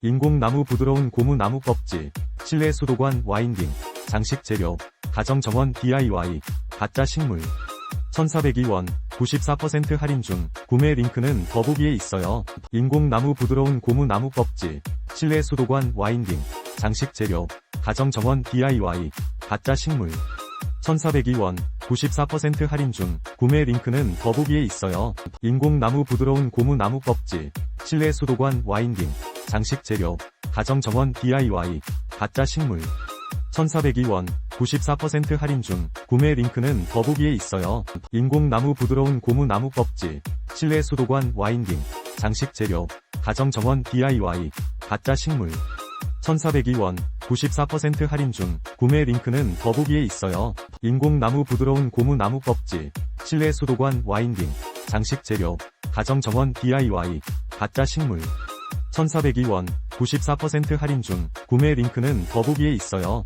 인공나무 부드러운 고무 나무 껍질, 실내 수도관 와인딩, 장식 재료, 가정 정원 DIY, 가짜 식물. 1402원, 94% 할인 중, 구매 링크는 더보기에 있어요. 인공나무 부드러운 고무 나무 껍질, 실내 수도관 와인딩, 장식 재료, 가정 정원 DIY, 가짜 식물. 1402원, 94% 할인 중, 구매 링크는 더보기에 있어요. 인공나무 부드러운 고무 나무 껍질, 실내 수도관 와인딩, 장식 재료, 가정 정원 DIY, 가짜 식물. 1402원, 94% 할인 중, 구매 링크는 더보기에 있어요. 인공나무 부드러운 고무 나무 껍질, 실내 수도관 와인딩, 장식 재료, 가정 정원 DIY, 가짜 식물. 1402원, 94% 할인 중, 구매 링크는 더보기에 있어요. 인공나무 부드러운 고무 나무 껍질, 실내 수도관 와인딩, 장식 재료, 가정 정원 DIY, 가짜 식물. 1402원, 94% 할인 중, 구매 링크는 더보기에 있어요.